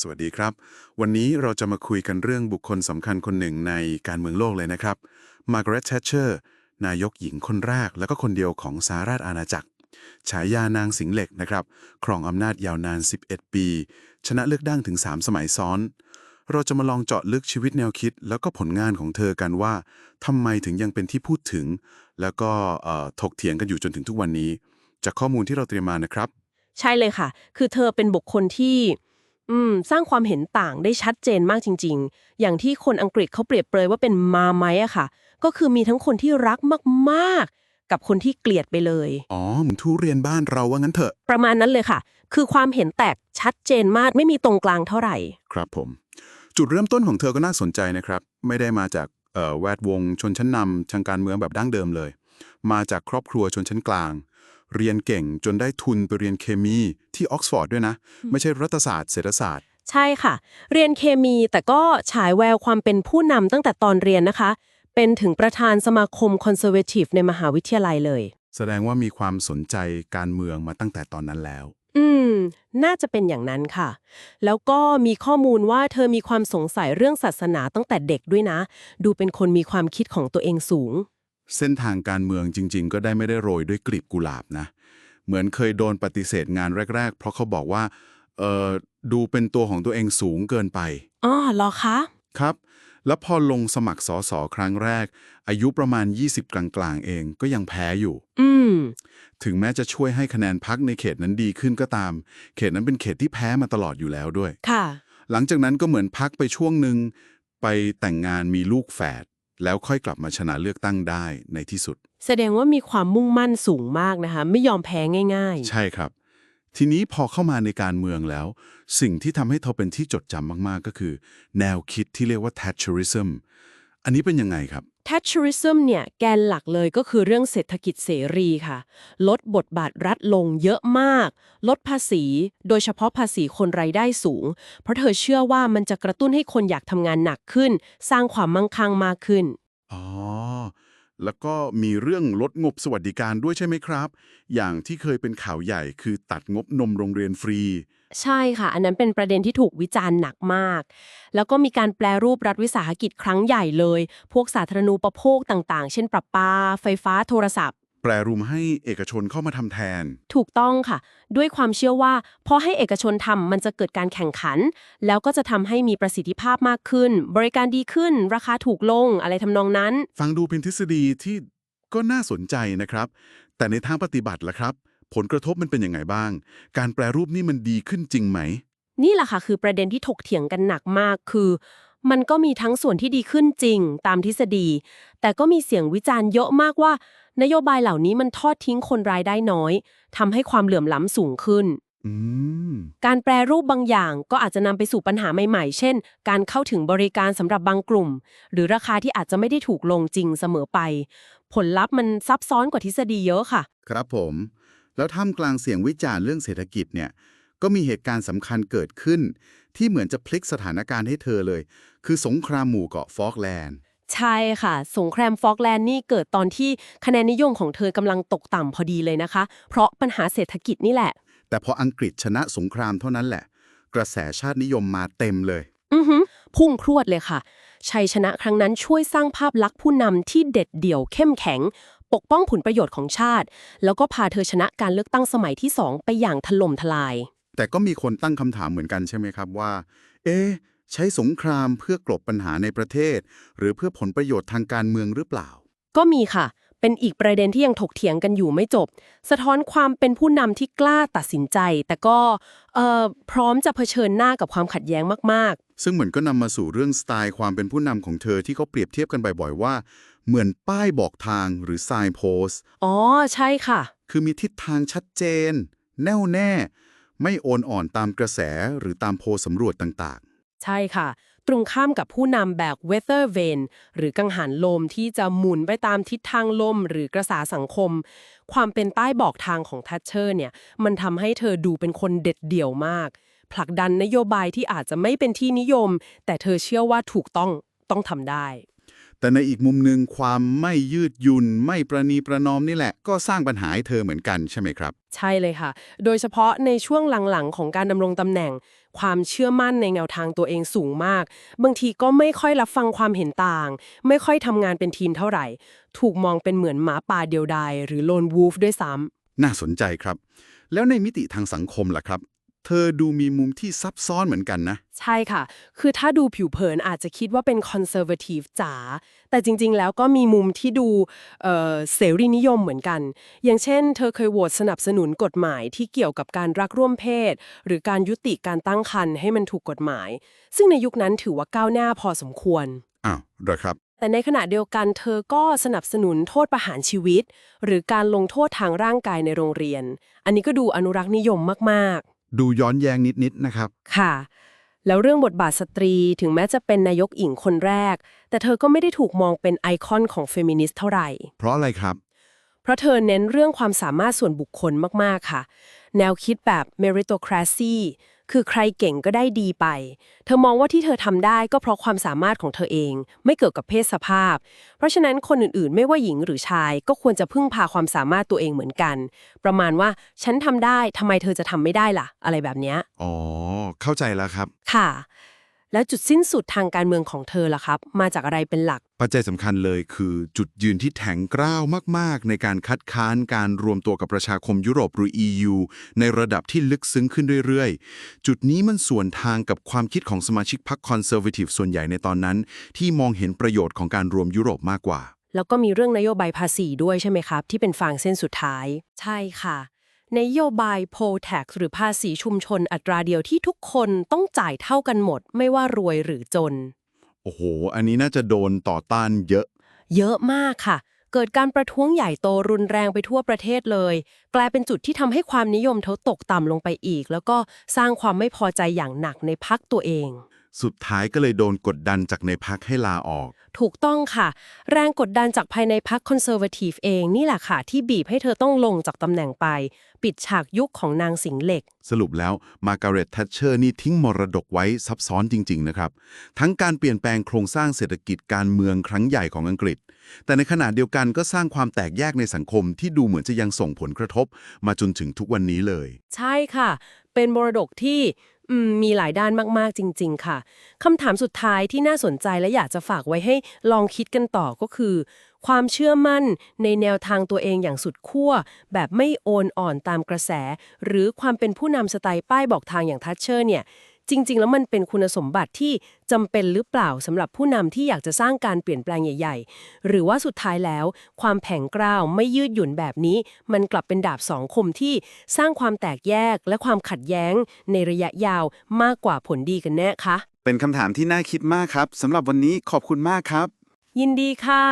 สวัสดีครับ วันนี้เราจะมาคุยกันเรื่องบุคคลสำคัญคนหนึ่งในการเมืองโลกเลยนะครับมาร์กาเร็ตแทชเชอร์นายกหญิงคนแรก และก็คนเดียวของสหราชอาณาจักร ฉายานางสิงเหล็กนะครับครองอำนาจยาวนาน 11 ปี ชนะเลือกตั้งถึง 3 สมัยซ้อน เราจะมาลองเจาะลึกชีวิตแนวคิด แล้วก็ผลงานของเธอกันว่าทำไมถึงยังเป็นที่พูดถึง แล้วก็ถกเถียงกันอยู่จนถึงทุกวันนี้ จากข้อมูลที่เราเตรียมมานะครับ ใช่เลยค่ะ คือเธอเป็นบุคคลที่ อืม สร้างความเห็นต่างได้ชัดเจนมากจริง ๆ อย่างที่คนอังกฤษเขาเปรียบเปรยว่าเป็นมาไหมอะค่ะ ก็คือมีทั้งคนที่รักมากๆ กับคนที่เกลียดไปเลย อ๋อเหมือนทุเรียนบ้านเราว่างั้นเถอะ ประมาณนั้นเลยค่ะ คือความเห็นแตกชัดเจนมากไม่มีตรงกลางเท่าไหร่ ครับผม จุดเริ่มต้นของเธอก็น่าสนใจนะครับ ไม่ได้มาจากเอ่อแวดวงชนชั้นนำทางการเมืองแบบดั้งเดิมเลย มาจากครอบครัวชนชั้นกลาง เรียนเก่งจนได้ทุนไปเรียนเคมีที่ออกซฟอร์ดด้วยนะ ไม่ใช่รัฐศาสตร์เศรษฐศาสตร์ ใช่ค่ะ เรียนเคมีแต่ก็ฉายแววความเป็นผู้นำตั้งแต่ตอนเรียนนะคะ เป็นถึงประธานสมาคมคอนเซอร์เวทีฟในมหาวิทยาลัยเลย แสดงว่ามีความสนใจการเมืองมาตั้งแต่ตอนนั้นแล้ว อืม น่าจะเป็นอย่างนั้นค่ะ แล้วก็มีข้อมูลว่าเธอมีความสงสัยเรื่องศาสนาตั้งแต่เด็กด้วยนะ ดูเป็นคนมีความคิดของตัวเองสูง เส้นทางการเมืองจริง ๆ ก็ได้ไม่ได้โรยด้วยกลีบกุหลาบนะ เหมือนเคยโดนปฏิเสธงานแรก ๆ เพราะเขาบอกว่าเอ่อดูเป็นตัวของตัวเองสูงเกินไปอ๋อเหรอคะครับ แล้วพอลงสมัครสอสอครั้งแรก อายุประมาณ 20 กลางๆ เองก็ยังแพ้อยู่ อืม ถึงแม้จะช่วยให้คะแนนพักในเขตนั้นดีขึ้นก็ตาม เขตนั้นเป็นเขตที่แพ้มาตลอดอยู่แล้วด้วย ค่ะ หลังจากนั้นก็เหมือนพักไปช่วงหนึ่งไปแต่งงานมีลูกแฝด แล้วค่อยกลับมาชนะเลือกตั้งได้ในที่สุด แสดงว่ามีความมุ่งมั่นสูงมากนะคะ ไม่ยอมแพ้ง่ายใช่ครับ ทีนี้พอเข้ามาในการเมืองแล้ว สิ่งที่ทำให้เธอเป็นที่จดจำมากๆก็คือ แนวคิดที่เรียกว่า Thatcherism อันนี้เป็นยังไงครับๆ Thatcherism เนี่ยแกนหลักเลยก็คือเรื่องเศรษฐกิจเสรีค่ะ ลดบทบาทรัฐลงเยอะมาก ลดภาษี โดยเฉพาะภาษีคนรายได้สูง เพราะเธอเชื่อว่ามันจะกระตุ้นให้คนอยากทำงานหนักขึ้น สร้างความมั่งคั่งมากขึ้น อ๋อ แล้วก็มีเรื่องลดงบสวัสดิการด้วยใช่ไหมครับ อย่างที่เคยเป็นข่าวใหญ่คือตัดงบนมโรงเรียนฟรี ใช่ค่ะ อันนั้นเป็นประเด็นที่ถูกวิจารณ์หนักมาก แล้วก็มีการแปลรูปรัฐวิสาหกิจครั้งใหญ่เลย พวกสาธารณูปโภคต่างๆ เช่น ประปา ไฟฟ้าโทรศัพท์ แปรรูมให้เอกชนเข้ามาทำแทน ถูกต้องค่ะ ด้วยความเชื่อว่าพอให้เอกชนทำมันจะเกิดการแข่งขัน แล้วก็จะทำให้มีประสิทธิภาพมากขึ้น บริการดีขึ้น ราคาถูกลงอะไรทำนองนั้น ฟังดูเป็นทฤษฎีที่ก็น่าสนใจนะครับ แต่ในทางปฏิบัติล่ะครับ ผลกระทบมันเป็นยังไงบ้าง การแปรรูปนี่มันดีขึ้นจริงไหม นี่แหละค่ะคือประเด็นที่ถกเถียงกันหนักมากคือ มันก็มีทั้งส่วนที่ดีขึ้นจริง ตามทฤษฎี แต่ก็มีเสียงวิจารณ์เยอะมากว่า นโยบายเหล่านี้มันทอดทิ้งคนรายได้น้อยทำให้ความเหลื่อมล้ำสูงขึ้นอืมการแปรรูปบางอย่างก็อาจจะนำไปสู่ปัญหาใหม่ๆ เช่น การเข้าถึงบริการสำหรับบางกลุ่ม หรือราคาที่อาจจะไม่ได้ถูกลงจริงเสมอไป ผลลัพธ์มันซับซ้อนกว่าทฤษฎีเยอะค่ะ ครับผม แล้วท่ามกลางเสียงวิจารณ์เรื่องเศรษฐกิจเนี่ยก็มีเหตุการณ์สำคัญเกิดขึ้น ที่เหมือนจะพลิกสถานการณ์ให้เธอเลย คือสงครามหมู่เกาะฟอกแลนด์ใช่ค่ะ สงครามฟอกแลนด์นี่เกิดตอนที่คะแนนนิยมของเธอกำลังตกต่ำพอดีเลยนะคะ เพราะปัญหาเศรษฐกิจนี่แหละ แต่พออังกฤษชนะสงครามเท่านั้นแหละ กระแสชาตินิยมมาเต็มเลย อือหือพุ่งพรวดเลยค่ะชัยชนะครั้งนั้นช่วยสร้างภาพลักษณ์ผู้นำที่เด็ดเดี่ยวเข้มแข็ง ปกป้องผลประโยชน์ของชาติ แล้วก็พาเธอชนะการเลือกตั้งสมัยที่สองไปอย่างถล่มทลาย แต่ก็มีคนตั้งคำถามเหมือนกันใช่ไหมครับว่า เอ๊ะใช้สงครามเพื่อกลบปัญหาในประเทศ หรือเพื่อผลประโยชน์ทางการเมืองหรือเปล่า ก็มีค่ะ เป็นอีกประเด็นที่ยังถกเถียงกันอยู่ไม่จบ สะท้อนความเป็นผู้นำที่กล้าตัดสินใจ แต่ก็เอ่อพร้อมจะเผชิญหน้ากับความขัดแย้งมาก ซึ่งเหมือนก็นำมาสู่เรื่องสไตล์ความเป็นผู้นำของเธอที่เขาเปรียบเทียบกันบ่อยๆ ว่า เหมือนป้ายบอกทางหรือ sign post ๆอ๋อ ใช่ค่ะ คือมีทิศทางชัดเจน แน่วแน่ ไม่โอนอ่อนตามกระแสหรือตามโพลสำรวจต่างใช่ค่ะ ตรงข้ามกับผู้นำแบบ weather vane หรือกังหันลมที่จะหมุนไปตามทิศทางลมหรือกระแสสังคม ความเป็นใต้บอกทางของทัชเชอร์เนี่ยมันทำให้เธอดูเป็นคนเด็ดเดี่ยวมาก ผลักดันนโยบายที่อาจจะไม่เป็นที่นิยม แต่เธอเชื่อว่าถูกต้องต้องทำได้ แต่ในอีกมุมหนึ่งความไม่ยืดหยุ่นไม่ประนีประนอมนี่แหละ ก็สร้างปัญหาให้เธอเหมือนกันใช่ไหมครับ ใช่เลยค่ะ โดยเฉพาะในช่วงหลังๆ ของการดำรงตำแหน่ง ความเชื่อมั่นในแนวทางตัวเองสูงมาก บางทีก็ไม่ค่อยรับฟังความเห็นต่าง ไม่ค่อยทำงานเป็นทีมเท่าไหร่ ถูกมองเป็นเหมือนหมาป่าเดียวดายหรือโลนวูฟด้วยซ้ำน่าสนใจครับ แล้วในมิติทางสังคมล่ะครับ เธอดูมีมุมที่ซับซ้อนเหมือนกันนะ ใช่ค่ะ คือถ้าดูผิวเผินอาจจะคิดว่าเป็นคอนเซอร์ a t ทีฟจ๋า แต่จริงๆ แล้วก็มีมุมที่ดูเอ่อเสรีนิยมเหมือนกัน อย่างเช่น เธอเคยโหวตสนับสนุนกฎหมายที่เกี่ยวกับการรักร่วมเพศ หรือการยุติการตั้งครรภ์ให้มันถูกกฎหมาย ซึ่งในยุคนั้นถือว่าก้าวหน้าพอสมควร อ้าวเหรอครับแต่ในขณะเดียวกันเธอก็สนับสนุนโทษประหารชีวิต หรือการลงโทษทางร่างกายในโรงเรียน อันนี้ก็ดูอนุรักษ์นิยมมากๆ ดูย้อนแย้งนิดๆนะครับ ค่ะ แล้วเรื่องบทบาทสตรีถึงแม้จะเป็นนายกหญิงคนแรก แต่เธอก็ไม่ได้ถูกมองเป็นไอคอนของเฟมินิสต์เท่าไหร่ เพราะอะไรครับ เพราะเธอเน้นเรื่องความสามารถส่วนบุคคลมากๆค่ะ แนวคิดแบบ meritocracy คือใครเก่งก็ได้ดีไป เธอมองว่าที่เธอทำได้ก็เพราะความสามารถของเธอเอง ไม่เกี่ยวกับเพศสภาพ เพราะฉะนั้นคนอื่นๆ ไม่ว่าหญิงหรือชาย ก็ควรจะพึ่งพาความสามารถตัวเองเหมือนกัน ประมาณว่าฉันทำได้ทำไมเธอจะทำไม่ได้ล่ะ อะไรแบบเนี้ยอ๋อเข้าใจแล้วครับ ค่ะ แล้วจุดสิ้นสุดทางการเมืองของเธอล่ะครับ มาจากอะไรเป็นหลัก ปัจจัยสำคัญเลยคือจุดยืนที่แข็งกร้าวมาก ๆ ในการคัดค้านการรวมตัวกับประชาคมยุโรปหรือ EU ในระดับที่ลึกซึ้งขึ้นเรื่อย ๆ จุดนี้มันส่วนทางกับความคิดของสมาชิกพรรคคอนเซอร์วทีฟส่วนใหญ่ในตอนนั้น ที่มองเห็นประโยชน์ของการรวมยุโรปมากกว่า แล้วก็มีเรื่องนโยบายภาษีด้วยใช่ไหมครับ ที่เป็นฟางเส้นสุดท้าย ใช่ค่ะ นโยบาย poll tax หรือภาษีชุมชนอัตราเดียวที่ทุกคนต้องจ่ายเท่ากันหมด ไม่ว่ารวยหรือจน โอ้โห อันนี้น่าจะโดนต่อต้านเยอะ เยอะมากค่ะ เกิดการประท้วงใหญ่โตรุนแรงไปทั่วประเทศเลย กลายเป็นจุดที่ทำให้ความนิยมเขาตกต่ำลงไปอีก แล้วก็สร้างความไม่พอใจอย่างหนักในพักตัวเอง สุดท้ายก็เลยโดนกดดันจากในพักให้ลาออก ถูกต้องค่ะ แรงกดดันจากภายในพรรคคอนเซอร์วทีฟเองนี่แหละค่ะ ที่บีบให้เธอต้องลงจากตำแหน่งไป ปิดฉากยุคของนางสิงห์เหล็ก สรุปแล้วมาร์การ e ร็ต t ท t เชอร์นี่ทิ้งมรดกไว้ซับซ้อนจริง ๆ นะครับ ทั้งการเปลี่ยนแปลงโครงสร้างเศรษฐกิจการเมืองครั้งใหญ่ของอังกฤษ แต่ในขณะเดียวกันก็สร้างความแตกแยกในสังคมที่ดูเหมือนจะยังส่งผลกระทบ มาจนถึงทุกวันนี้เลย ใช่ค่ะ เป็นมรดกที่มมีหลายด้านมาก ๆ จริง ๆ ค่ะคำถามสุดท้ายที่น่าสนใจและอยากจะฝากไว้ให้ลองคิดกันต่อก็คือ ความเชื่อมั่นในแนวทางตัวเองอย่างสุดขั้ว แบบไม่โอนอ่อนตามกระแส หรือความเป็นผู้นำสไตล์ป้ายบอกทางอย่างทัชเชอร์เนี่ย จริง ๆ แล้วมันเป็นคุณสมบัติที่จำเป็นหรือเปล่าสำหรับผู้นำที่อยากจะสร้างการเปลี่ยนแปลงใหญ่ ๆ หรือว่าสุดท้ายแล้ว ความแผงกร้าวไม่ยืดหยุ่นแบบนี้ มันกลับเป็นดาบสองคมที่สร้างความแตกแยกและความขัดแย้ง ในระยะยาวมากกว่าผลดีกันแน่คะเป็นคำถามที่น่าคิดมากครับสำหรับวันนี้ขอบคุณมากครับ ยินดีค่ะ